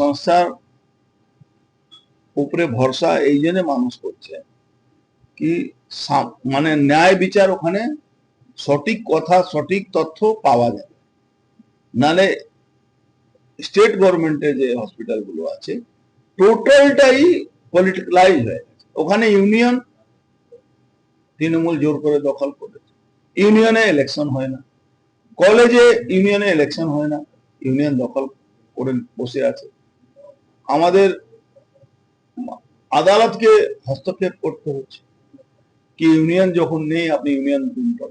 সংস্থার উপরে ভরসা এই জন্য মানুষ করছে। কি মানে ন্যায় বিচার ওখানে সঠিক কথা, সঠিক তথ্য পাওয়া যায়। নালে স্টেট গভর্নমেন্টের যে হসপিটালগুলো আছে টোটালটাই পলিটিক্যালাইজ হয়ে ওখানে ইউনিয়ন তৃণমূল জোর করে দখল করেছে। ইউনিয়নে ইলেকশন হয় না। কলেজে ইউনিয়নে ইলেকশন হয় না। ইউনিয়ন দখল করে বসে আছে। আমাদের আদালতকে হস্তক্ষেপ করতে হচ্ছে। কি ইউনিয়ন যখন নেই আপনি ইউনিয়ন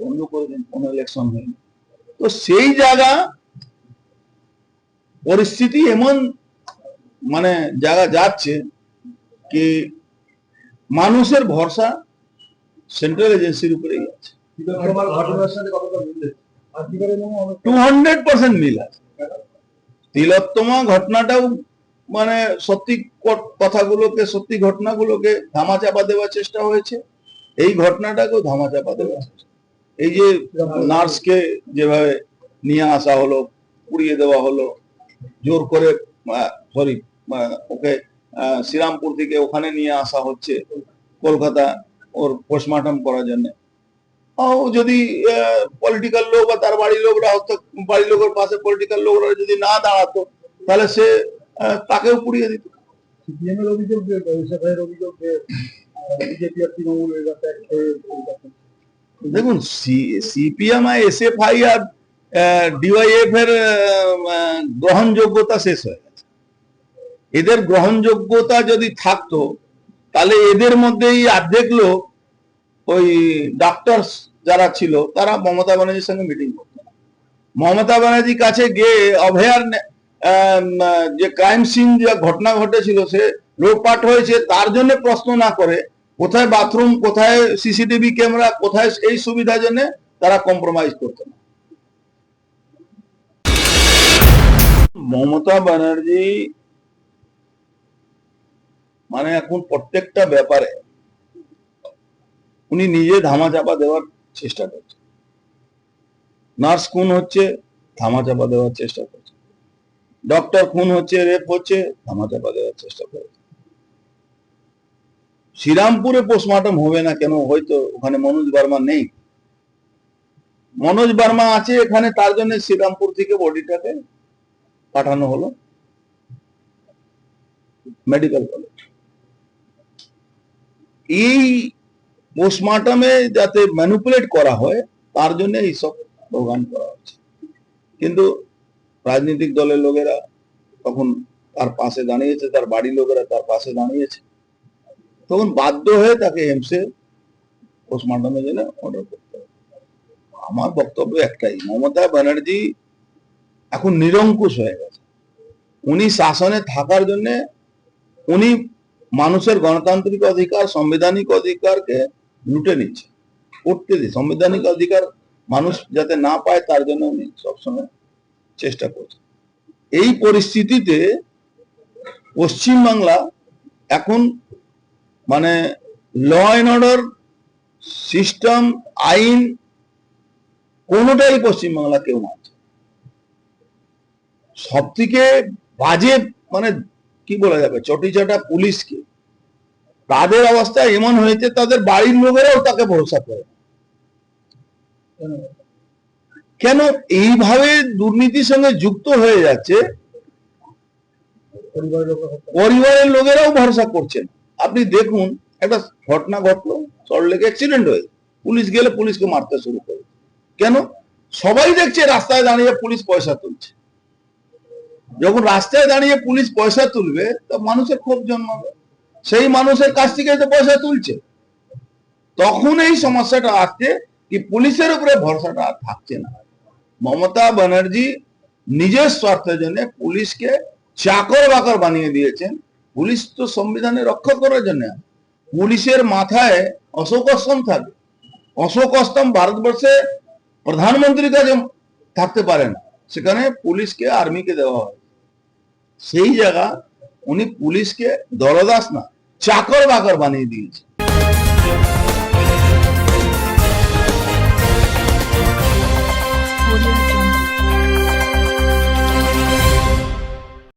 বন্ধ করে দিন কোনো ইলেকশন হয়নি। তো সেই জায়গা পরিস্থিতি এমন মানে জায়গা যাচ্ছে কি মানুষের ভরসা সেন্ট্রাল এজেন্সির উপরেই আছে। টু হান্ড্রেড পার্সেন্ট মিল আছে। তিলোত্তমা ঘটনাটাও মানে সত্যি কথাগুলোকে, সত্যি ঘটনাগুলোকে ধামাচাপা দেওয়ার চেষ্টা হয়েছে। এই ঘটনাটাকেও ধামাচাপা চেষ্টা। এই যে নার্সকে যেভাবে নিয়ে আসা হলো, পুড়িয়ে দেওয়া হলো, জোর করে সরি ওকে শ্রীরামপুর থেকে ওখানে নিয়ে আসা হচ্ছে কলকাতা ওর পোস্টমর্টম করার জন্য। ও যদি পলিটিক্যাল লোক বা তার বাড়ির লোকরা হয়তো, বাড়ির লোকের পাশে পলিটিক্যাল লোকরা যদি না দাঁড়াতো, তাহলে সে তাকেও পুড়িয়ে দিত। সিপিএম এর অভিযোগ যে এসএফআই অভিযোগ যে বিজেপি আর তৃণমূল দেখুন সিপিএম আর এসএফআই আর ডিওয়াইএফ এর গ্রহণযোগ্যতা শেষ হয়ে গেছে। এদের গ্রহণযোগ্যতা যদি থাকতো তাহলে এদের মধ্যেই অর্ধেক লোক ওই ডাক্তার যারা ছিল তারা মমতা ব্যানার্জির সঙ্গে মিটিং করত। মমতা ব্যানার্জির কাছে গিয়ে অভয়ার যে ক্রাইম সিন যে ঘটনা ঘটেছিল, সে লোকপাট হয়েছে, তার জন্য প্রশ্ন না করে, কোথায় বাথরুম কোথায় সিসিটিভি ক্যামেরা কোথায় এই সুবিধার জন্য তারা কম্প্রোমাইজ করতো না। মমতা ব্যানার্জি মানে এখন প্রত্যেকটা ব্যাপারে, উনি নিজে ধামাচাপা দেওয়ার চেষ্টা করছে নার্স কোন হচ্ছে, ধামাচাপা দেওয়ার চেষ্টা করছে ডক্টর খুন হচ্ছে রেপ হচ্ছে, ধামাচাপা দেওয়ার চেষ্টা করছে শ্রীরামপুরে পোস্টমর্টম হবে না কেন? হয়তো ওখানে মনোজ বর্মা নেই। মনোজ বর্মা আছে এখানে, তার জন্য শ্রীরামপুর থেকে বডিটাকে পাঠানো হলো। মেডিকেল কলেজ এই পোস্টমর্টমে যাতে ম্যানুপুলেট করা হয়, তার জন্য এইসব প্রোগ্রাম করা হচ্ছে। কিন্তু রাজনৈতিক দলের লোকেরা তখন তার পাশে দাঁড়িয়েছে, তার বাড়ির লোকেরা তার পাশে দাঁড়িয়েছে। তখন বাধ্য হয়ে তাকে এমসে পোস্টমর্টমের জন্য অর্ডার করতে হবে। আমার বক্তব্য একটাই, মমতা ব্যানার্জি এখন নিরঙ্কুশ হয়ে গেছে। উনি শাসনে থাকার জন্য উনি মানুষের গণতান্ত্রিক অধিকার, সাংবিধানিক অধিকারকে লুটে নিচ্ছে, করতে দিচ্ছে। সাংবিধানিক অধিকার মানুষ যাতে না পায়, তার জন্য উনি সবসময় চেষ্টা করছে। এই পরিস্থিতিতে পশ্চিমবাংলা এখন মানে ল অ্যান্ড অর্ডার সিস্টেম আইন কোনোটাই পশ্চিমবাংলা কেউ মানছে সব থেকে বাজে মানে কি বলা যাবে, চটিচাটা পুলিশকে। তাদের অবস্থা এমন হয়েছে, তাদের বাড়ির লোকেরাও তাকে ভরসা করে। কেন এইভাবে দুর্নীতির সঙ্গে যুক্ত হয়ে যাচ্ছে? পরিবারের লোকেরাও ভরসা করছেন। আপনি দেখুন, একটা ঘটনা ঘটলো সল্টলেকে অ্যাক্সিডেন্ট হয়ে, পুলিশ গেলে পুলিশকে মারতে শুরু করে। কেন? সবাই দেখছে রাস্তায় দাঁড়িয়ে পুলিশ পয়সা তুলছে। যখন রাস্তায় দাঁড়িয়ে পুলিশ পয়সা তুলবে, তো মানুষের ক্ষোভ জন্মাবে। সেই মানুষের কাছ থেকে তো পয়সা তুলছে। তখন এই সমস্যাটা আসছে কি পুলিশের উপরে ভরসাটা থাকছে না। মমতা ব্যানার্জি নিজের স্বার্থের জন্য পুলিশকে চাকর বাকর বানিয়ে দিয়েছেন। পুলিশ তো সংবিধানে রক্ষা করার জন্য। পুলিশের মাথায় অশোক অস্তম থাকে অশোক অস্তম ভারতবর্ষে প্রধানমন্ত্রীর কাছে থাকতে পারেন। সেখানে পুলিশকে আর্মিকে দেওয়া হয়। সেই জায়গা উনি পুলিশকে দলদাস না, চাকর বাকর বানিয়ে দিয়েছে audio